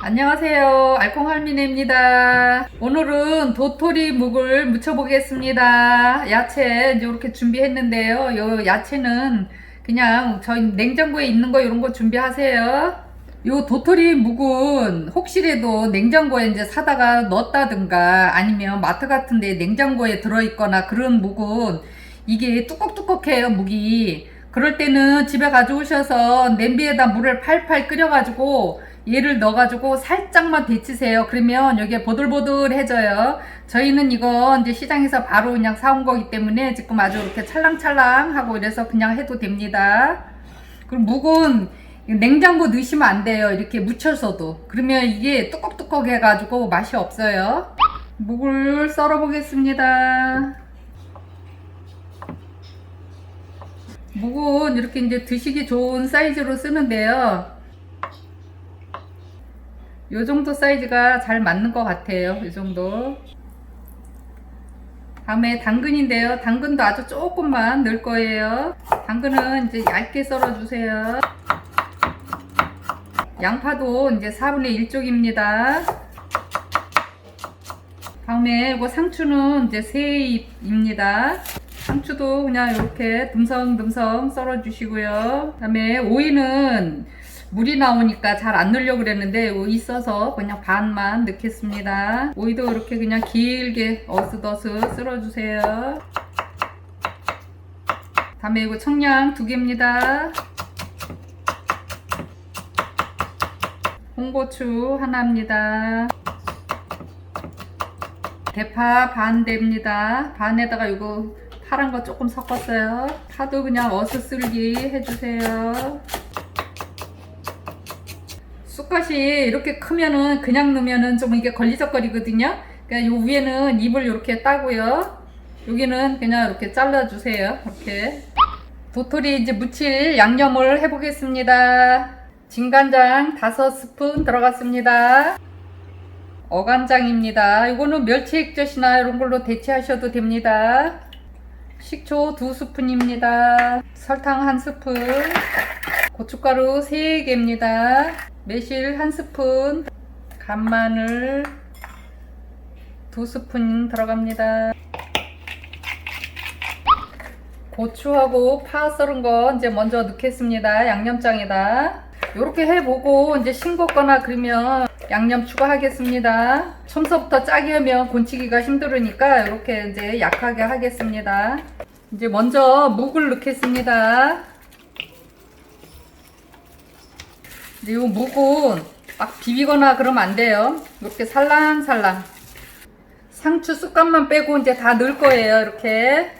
안녕하세요. 알콩할미네입니다. 오늘은 도토리 묵을 무쳐보겠습니다. 야채 이렇게 준비했는데요. 요 야채는 그냥 저희 냉장고에 있는 거 이런 거 준비하세요. 요 도토리 묵은 혹시라도 냉장고에 이제 사다가 넣었다든가 아니면 마트 같은 데 냉장고에 들어있거나 그런 묵은 이게 뚜껑뚜껑해요 묵이 그럴 때는 집에 가져오셔서 냄비에다 물을 팔팔 끓여가지고 얘를 넣어가지고 살짝만 데치세요. 그러면 여기에 보들보들해져요. 저희는 이거 이제 시장에서 바로 그냥 사온 거기 때문에 지금 아주 이렇게 찰랑찰랑하고 이래서 그냥 해도 됩니다. 그리고 묵은 냉장고 넣으시면 안 돼요. 이렇게 묻혀서도. 그러면 이게 뚜껑뚜껑 해가지고 맛이 없어요. 묵을 썰어 보겠습니다. 묵은 이렇게 이제 드시기 좋은 사이즈로 쓰는데요. 요 정도 사이즈가 잘 맞는 것 같아요. 이 정도. 다음에 당근인데요. 당근도 아주 조금만 넣을 거예요. 당근은 이제 얇게 썰어주세요. 양파도 이제 4분의 1쪽입니다. 다음에 이거 상추는 이제 3입입니다. 상추도 그냥 이렇게 듬성듬성 썰어주시고요. 그 다음에 오이는 물이 나오니까 잘 안 넣으려고 그랬는데 있어서 그냥 반만 넣겠습니다. 오이도 이렇게 그냥 길게 어슷어슷 쓸어주세요. 다음에 이거 청양 두 개입니다. 홍고추 하나입니다. 대파 반 대입니다. 반에다가 이거 파란 거 조금 섞었어요. 파도 그냥 어슷 쓸기 해주세요. 쑥갓이 이렇게 크면은 그냥 넣으면은 좀 이게 걸리적거리거든요. 그러니까 요 위에는 잎을 이렇게 따고요. 여기는 그냥 이렇게 잘라주세요. 이렇게. 도토리 이제 무칠 양념을 해보겠습니다. 진간장 5스푼 들어갔습니다. 어간장입니다. 이거는 멸치 액젓이나 이런 걸로 대체하셔도 됩니다. 식초 2스푼입니다. 설탕 1스푼. 고춧가루 3개입니다. 매실 1스푼. 간마늘 2스푼 들어갑니다. 고추하고 파 썰은 거 이제 먼저 넣겠습니다. 양념장에다. 이렇게 해보고 이제 싱겁거나 그러면 양념 추가하겠습니다. 처음서부터 짜게 하면 건치기가 힘들으니까 이렇게 이제 약하게 하겠습니다. 이제 먼저 묵을 넣겠습니다. 이 묵은 막 비비거나 그러면 안 돼요. 이렇게 살랑살랑. 상추 쑥갓만 빼고 이제 다 넣을 거예요. 이렇게.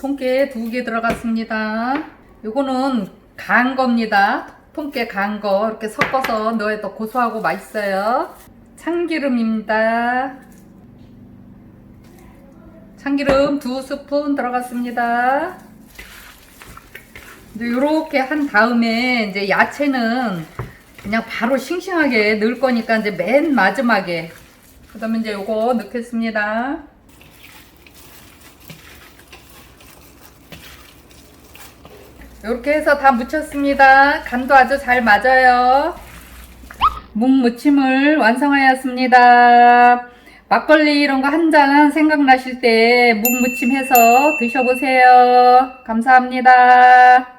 통깨 두 개 들어갔습니다. 요거는 간 겁니다. 통깨 간 거 이렇게 섞어서 넣어야 더 고소하고 맛있어요. 참기름입니다. 참기름 두 스푼 들어갔습니다. 이제 요렇게 한 다음에 이제 야채는 그냥 바로 싱싱하게 넣을 거니까 이제 맨 마지막에 그 다음에 이제 요거 넣겠습니다. 이렇게 해서 다 묻혔습니다. 간도 아주 잘 맞아요. 묵 무침을 완성하였습니다. 막걸리 이런 거 한 잔 생각나실 때 묵 무침 해서 드셔보세요. 감사합니다.